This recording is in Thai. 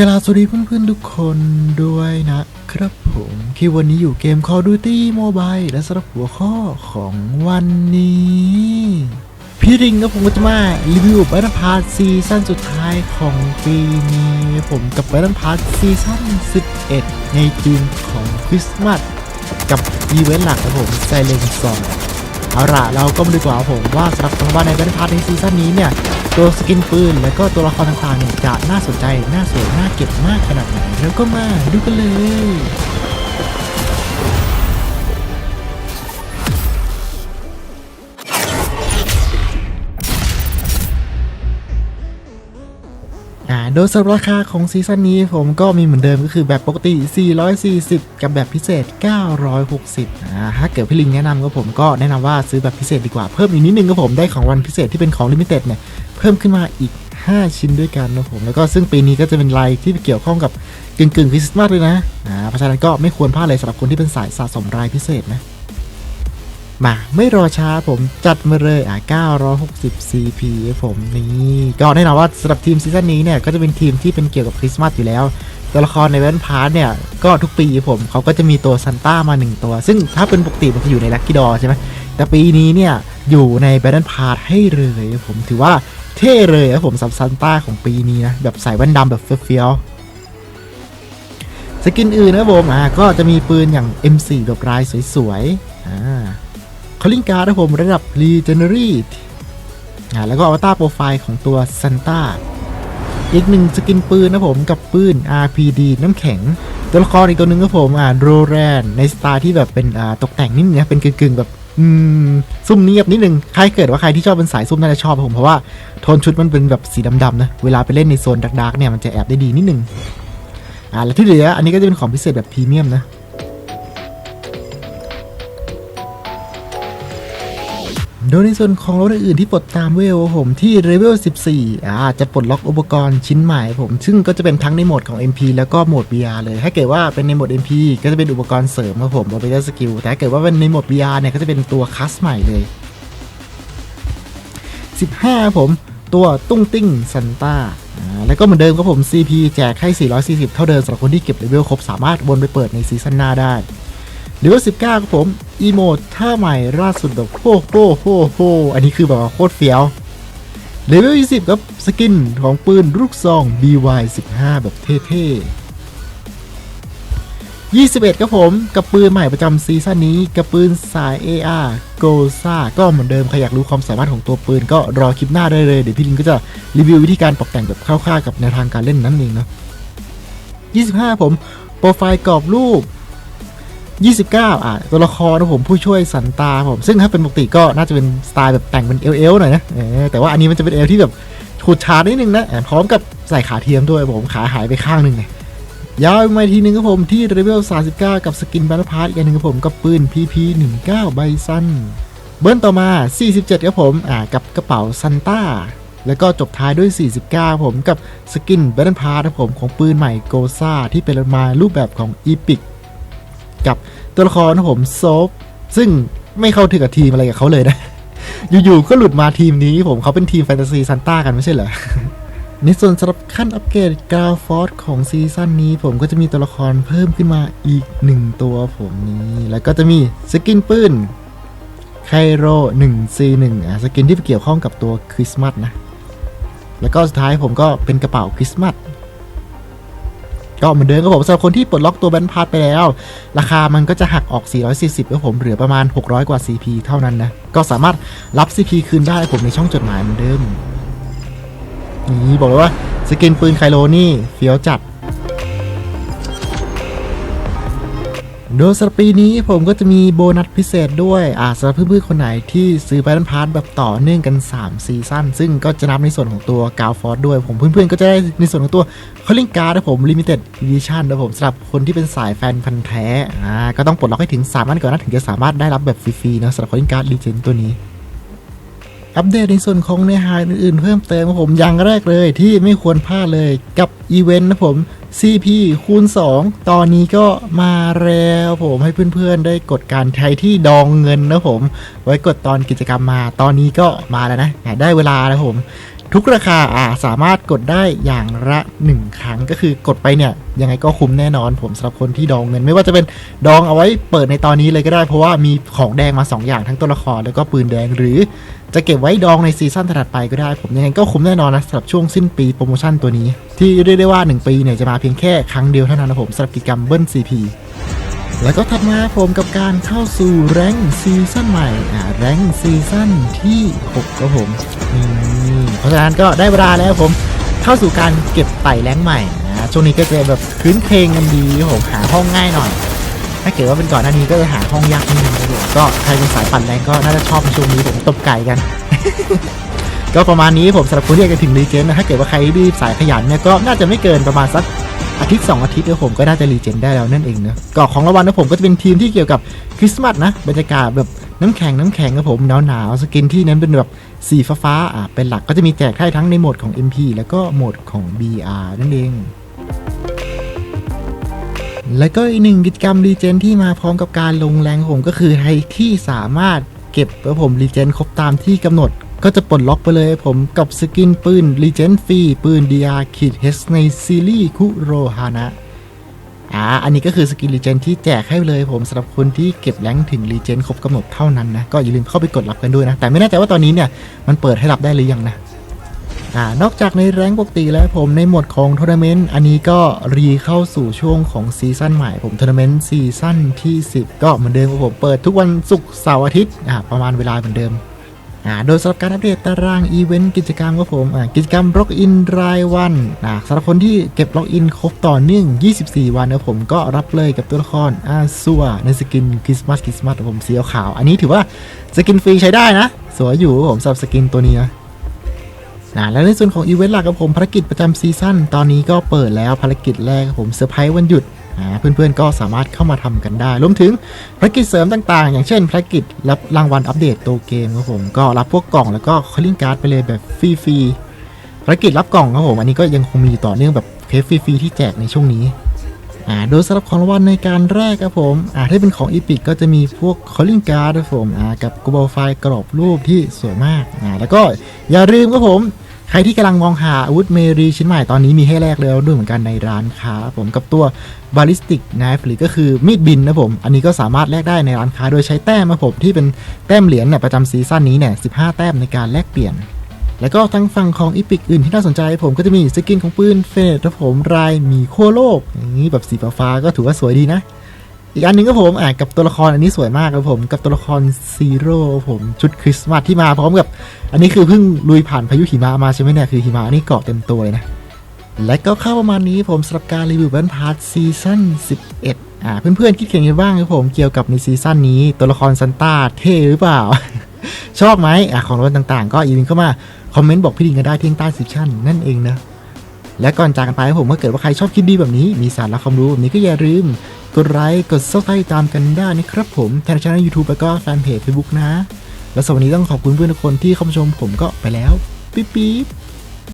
กราบสวัสดีเพื่อนๆทุกคนด้วยนะครับผมที่วันนี้อยู่เกม Call of Duty Mobile และสำหรับหัวข้อของวันนี้ พี่ริงกับผมก็จะมารีวิว Battle Pass ซีซั่นสุดท้ายของปีนี้ ผมกับ Battle Pass ซีซั่น11 ในธีมของคริสต์มาสกับอีเวนต์หลักครับผมไซเลนซอง เอาล่ะเราก็มาดูดีกว่าผมว่าสำหรับคำว่าในเบนพาร์ทในซีซั่นนี้เนี่ยตัวสกินปืนและก็ตัวละครต่างๆเนี่ยจะน่าสนใจน่าสวยน่าเก็บมากขนาดไหนแล้วก็มาดูกันเลย โดยสำหรับราคาของซีซั่นนี้ผมก็มีเหมือนเดิมก็คือแบบปกติ 440 กับแบบพิเศษ 960อ่าถ้าเกิดพี่ลิงแนะนำก็ผมก็แนะนำว่าซื้อแบบพิเศษดีกว่าเพิ่มอีกนิดนึงก็ผมได้ของวันพิเศษที่เป็นของลิมิเต็ดเนี่ยเพิ่มขึ้นมาอีก 5 ชิ้นด้วยกันนะผม แล้วก็ซึ่งปีนี้ก็จะเป็นลายที่เกี่ยวข้องกับกึ่งกึ่งคริสต์มาสเลยนะอ่าเพราะฉะนั้นก็ไม่ควรพลาดเลยสำหรับคนที่เป็นสายสะสมรายพิเศษนะ มาไม่รอช้าผมจัดมาเลยอะ960 CP ครับผมนี่ก็แน่นอนว่าสำหรับทีมซีซั่นนี้เนี่ยก็จะเป็นทีมที่เป็นเกี่ยวกับคริสต์มาสอยู่แล้ว ตัวละครในแวนพาร์ทเนี่ยก็ทุกปีผมเขาก็จะมีตัวซันต้ามา 1 ตัว ซึ่งถ้าเป็นปกติมันจะอยู่ในลั c กี้ดอใช่ไหมแต่ปีนี้เนี่ยอยู่ในแบนพาร์ทให้เลยผมถือว่าเท่เลยครับผมสำหรับซันต้าของปีนี้นะแบบใส่แว่นดำแบบเฟี้ยวสกินอื่นนะผมอ่าก็จะมีปืนอย่าง M4 แบบลายสวยๆอ่า คอลลิงการ์ดนะผมระดับ Legendary อ่าแล้วก็อวตารโปรไฟล์ของตัวซันต้าอีกหนึ่งสกินปืนนะผมกับปืน RPD น้ำแข็ง ตัวละครอีกตัวหนึ่งก็ผมอ่าโรแรนในสไตล์ที่แบบเป็นอ่าตกแต่งนิดนึงนะเป็นกึ่งๆแบบอืมซุ่มเนียบนิดนึงใครเกิดว่าใครที่ชอบเป็นสายซุ่มน่าจะชอบผมเพราะว่าโทนชุดมันเป็นแบบสีดำๆนะเวลาไปเล่นในโซนดักๆเนี่ยมันจะแอบได้ดีนิดนึงอ่าแล้วที่เหลืออันนี้ก็จะเป็นของพิเศษแบบพรีเมียมนะ โดยในส่วนของรถอื่นที่ปลดตามเวลผมที่เลเวล 14 อ่า จะปลดล็อกอุปกรณ์ชิ้นใหม่ผม ซึ่งก็จะเป็นทั้งในโหมดของ MP แล้วก็โหมด VR เลย ถ้าเกิดว่าเป็นในโหมด MP ก็จะเป็นอุปกรณ์เสริมครับผม o p e r a t o r Skill แต่ถ้าเกิดว่าเป็นในโหมด VR เนี่ยก็จะเป็นตัวคัสใหม่เลย 15 ผมตัวตุ้งติ้งซันต้าอ่าแล้วก็เหมือนเดิมครับผม CP แจกให้ 440 เท่าเดิมสำหรับคนที่เก็บเลเวลครบสามารถวนไปเปิดในซีซั่นหน้าได้ เลเวล19ครับผมอีโมดท่าใหม่ล่าสุดแบบโอ้โหโหโหอันนี้คือแบบว่าโคตรเฟี้ยวเลเวล20ครับสกินของปืนลูกซอง BY 15 แบบเท่ๆ21ครับผมกับปืนใหม่ประจำซีซั่นนี้กับปืนสาย AR g o z a ก็เหมือนเดิมใครอยากรู้ความสามารถของตัวปืนก็รอคลิปหน้าได้เลย เดี๋ยวพี่ลิงก็จะรีวิววิธีการตกแต่งแบบคร่าวๆกับแนวทางการเล่นนั่นเองเนาะ25 ผมโปรไฟล์กรอบรูป 29 อะตัวละครนะผมผู้ช่วยสันตาผม ซึ่งถ้าเป็นปกติก็น่าจะเป็นสไตล์แบบแต่งเป็นเอลเอลหน่อยนะเออแต่ว่าอันนี้มันจะเป็นเอลที่แบบฉูดฉาดนิดนึงนะพร้อมกับใส่ขาเทียมด้วยผมขาหายไปข้างหนึ่งไงย้าวมาทีนึงครับผมที่เลเวล39 กับสกินแบทพาร์ตอีกหนึ่งครับผมกับปืน PP 19ใบสั้นเบิ้ลต่อมา 47 ครับผมอ่ากับกระเป๋าซันต้าแล้วก็จบท้ายด้วย 49 ผมกับสกินแบทพาร์ตครับผมของปืนใหม่โกซาที่เป็นมารูปแบบของอีพิก กับตัวละครนะผมโซฟซึ่งไม่เข้าถึงกับทีมอะไรกับเขาเลยนะ อยู่ๆก็หลุดมาทีมนี้ผมเขาเป็นทีมแฟนตาซีซันต้ากันไม่ใช่เหรอในส่วนสำหรับขั้นอัปเกรดกราฟอร์ดของซีซั่นนี้ผมก็จะมีตัวละครเพิ่มขึ้นมาอีกหนึ่งตัวผมนี้แล้วก็จะมีสกินปืนไคโร 1C1 อะสกินที่เกี่ยวข้องกับตัวคริสต์มาสนะ แล้วก็สุดท้ายผมก็เป็นกระเป๋าคริสต์มาส ก็เหมือนเดิมครับผมสำหรับคนที่ปลดล็อกตัวแบนพาร์ไปแล้ว ราคามันก็จะหักออก 440ครับผมเหลือประมาณ 600 กว่า CP เท่านั้นนะ ก็สามารถรับ CP คืนได้ผมในช่องจดหมายเหมือนเดิมนี่บอกเลยว่าสกินปืนไคโลนี่เฟี้ยวจัด โดยสำหรับปีนี้ผมก็จะมีโบนัสพิเศษด้วยอ่าสำหรับเพื่อนๆคนไหนที่ซื้อไปดันพาร์ทแบบต่อเนื่องกัน 3 ซีซั่นซึ่งก็จะนับในส่วนของตัวกาวฟอร์ดด้วยผมเพื่อนๆก็จะได้ในส่วนของตัวคอลลิงการ์ดนะผมลิมิเต็ดดิชั่นนะผมสำหรับคนที่เป็นสายแฟนพันธ์แท้อ่าก็ต้องปลดล็อกให้ถึง3อันก่อนนะถึงจะสามารถได้รับแบบฟรีๆนะสำหรับคอลลิงการ์ดลีเจนตัวนี้อัปเดตในส่วนของเนื้อหาอื่นๆเพิ่มเติมผมอย่างแรกเลยที่ไม่ควรพลาดเลยกับอีเวนต์นะผม CP คูณ 2 ตอนนี้ก็มาแล้วผมให้เพื่อนๆได้กดการใช้ที่ดองเงินนะผม ไว้กดตอนกิจกรรมมาตอนนี้ก็มาแล้วนะ ได้เวลาแล้วผม ทุกราคาอ่าสามารถกดได้อย่างละ 1 ครั้งก็คือกดไปเนี่ย ยังไงก็คุ้มแน่นอนผมสำหรับคนที่ดองเงิน ไม่ว่าจะเป็นดองเอาไว้เปิดในตอนนี้เลยก็ได้เพราะว่ามีของแดงมา 2 อย่างทั้งตัวละครแล้วก็ปืนแดงหรือจะเก็บไว้ดองในซีซั่นถัดไปก็ได้ ผมยังไงก็คุ้มแน่นอนนะสำหรับช่วงสิ้นปีโปรโมชั่นตัวนี้ ที่เรียกได้ว่า 1 ปีเนี่ยจะมาเพียงแค่ครั้งเดียวเท่านั้นนะผมสำหรับกิจกรรมเบิ้ล CP แล้วก็ถัดมาผมกับการเข้าสู่แรงซีซั่นใหม่อ่าแรงซีซั่นที่6ครับผม ราะฉะนั้นก็ได้เวลาแล้วผมเข้าสู่การเก็บไต่แรงใหม่นะช่วงนี้ก็จะแบบคืนเพลงกันดีผมหาห้องง่ายหน่อย ถ้าเกิดว่าเป็นก่อนหน้านี้ก็จะหาห้องยากนิดนึงก็ใครเป็นสายปั่นแรงก็น่าจะชอบช่วงนี้ผมตบไก่กัน ก็ประมาณนี้ผมสำหรับคนที่อยากจะถึงรีเจนนะถ้าเกิดว่าใครรีบสายขยันเนี่ยก็น่าจะไม่เกินประมาณสักอาทิตย์ 2 อาทิตย์แล้วผมก็น่าจะรีเจนได้แล้วนั่นเองเนะก็ของรางวัลนะผมก็จะเป็นทีมที่เกี่ยวกับคริสต์มาสนะบรรยากาศแบบ น้ำแข็งน้ำแข็งครับผมหนาวหนาวๆสกินที่นั้นเป็นแบบสีฟ้าฟ้าๆอะเป็นหลักก็จะมีแจกให้ทั้งในโหมดของ MP แล้วก็โหมดของ BR นั่นเองแล้วก็อีกหนึ่งกิจกรรมรีเจนที่มาพร้อมกับการลงแรงผมก็คือใครที่สามารถเก็บแล้วผมรีเจนครบตามที่กำหนด ก็จะปลดล็อกไปเลยผมกับสกินปืนรีเจนฟรีปืน DR ขีด H ในซีรีส์คุโรฮานะ อ่าอันนี้ก็คือสกินรีเจนที่แจกให้เลยผมสำหรับคนที่เก็บแรงถึงรีเจนครบกำหนดเท่านั้นนะ ก็อย่าลืมเข้าไปกดรับกันด้วยนะ แต่ไม่แน่ใจว่าตอนนี้เนี่ยมันเปิดให้รับได้หรือยังนะอ่านอกจากในแรงปกติแล้วผมในหมวดของทัวร์นาเมนต์อันนี้ก็รีเข้าสู่ช่วงของซีซั่นใหม่ผมทัวร์นาเมนต์ซีซั่นที่ 10 ก็เหมือนเดิมครับผมเปิดทุกวันศุกร์เสาร์อาทิตย์อ่าประมาณเวลาเหมือนเดิม อ่าโดยสำหรับการอัปเดตตารางอีเวนต์กิจกรรมครับผมอ่ากิจกรรมล็อกอินรายวันอ่าสำหรับคนที่เก็บล็อกอินครบต่อเนื่อง 24 วันนะผมก็รับเลยกับตัวละครอาซัวในสกินคริสต์มาสคริสต์มาสผมสีขาว อันนี้ถือว่าสกินฟรีใช้ได้นะ สวยอยู่ผมสำหรับสกินตัวนี้นะนะแล้วในส่วนของอีเวนต์หลักกับผมภารกิจประจำซีซั่นตอนนี้ก็เปิดแล้วภารกิจแรกครับผมเซอร์ไพรส์วันหยุด เพื่อนๆก็สามารถเข้ามาทำกันได้ รวมถึงภารกิจเสริมต่างๆ อย่างเช่นภารกิจรับรางวัลอัปเดตตัวเกมครับผมก็รับพวกกล่องแล้วก็คอลลิ่งการ์ดไปเลยแบบฟรีๆภารกิจรับกล่องครับผมอันนี้ก็ยังคงมีต่อเนื่องแบบเคสฟรีๆที่แจกในช่วงนี้อ่าโดยสำหรับของรางวัลในการแรกครับผมอ่าถ้าเป็นของอีพิกก็จะมีพวกคอลลิ่งการ์ดครับผมอ่ากับกูบอลไฟล์กรอบรูปที่สวยมากอ่าแล้วก็อย่าลืมครับผม ใครที่กำลังมองหาอาวุธเมรีชิ้นใหม่ตอนนี้มีให้แลกแล้วด้วยเหมือนกันในร้านค้าผมกับตัวบาลิสติกนฟ์หรือก็คือมีดบินนะผม อันนี้ก็สามารถแลกได้ในร้านค้าโดยใช้แต้มนะผมที่เป็นแต้มเหรียญเนี่ยประจำซีซั่นนี้เนี่ย15 แต้มในการแลกเปลี่ยน แล้วก็ทางฝั่งของอีพิกอื่นที่น่าสนใจผมก็จะมีสกินของปืนเฟนนะผมรายหมีขั้วโลกอย่างนี้แบบสีฟ้าก็ถือว่าสวยดีนะ อีกอันหนึ่งก็ผมอะกับตัวละครอันนี้สวยมากครับผม กับตัวละครซีโร่ผมชุดคริสต์มาสที่มาพร้อมกับ อันนี้คือเพิ่งลุยผ่านพายุหิมะมาใช่ไหมเนี่ยคือหิมะนี่เกาะเต็มตัวเลยนะ และก็เข้าประมาณนี้ผมสำหรับการรีวิวแบนพาร์ทซีซั่น11อ่าเพื่อนๆคิดเห็นกันบ้างครับผมเกี่ยวกับในซีซั่นนี้ตัวละครซันต้าเท่หรือเปล่า ชอบไหมอะของรางวัลต่างๆ ก็อย่าลืมเข้ามาคอมเมนต์บอกพี่ดิงกันได้ที่ใต้สิบชั่นนั่นเองนะและก่อนจากกันไปผมถ้าเกิดว่าใครชอบคลิปดีแบบนี้มีสาระความรู้แบบนี้ก็อย่าลืม กดไลค์กดซับสไครต์ตามกันได้นะครับผมทางช่องยูทูบแล้วก็แฟนเพจเฟซบุ๊กนะ แล้วสำหรับวันนี้ต้องขอบคุณเพื่อนทุกคนที่เข้ามาชมผมก็ไปแล้ว ปิ๊บปิ๊บ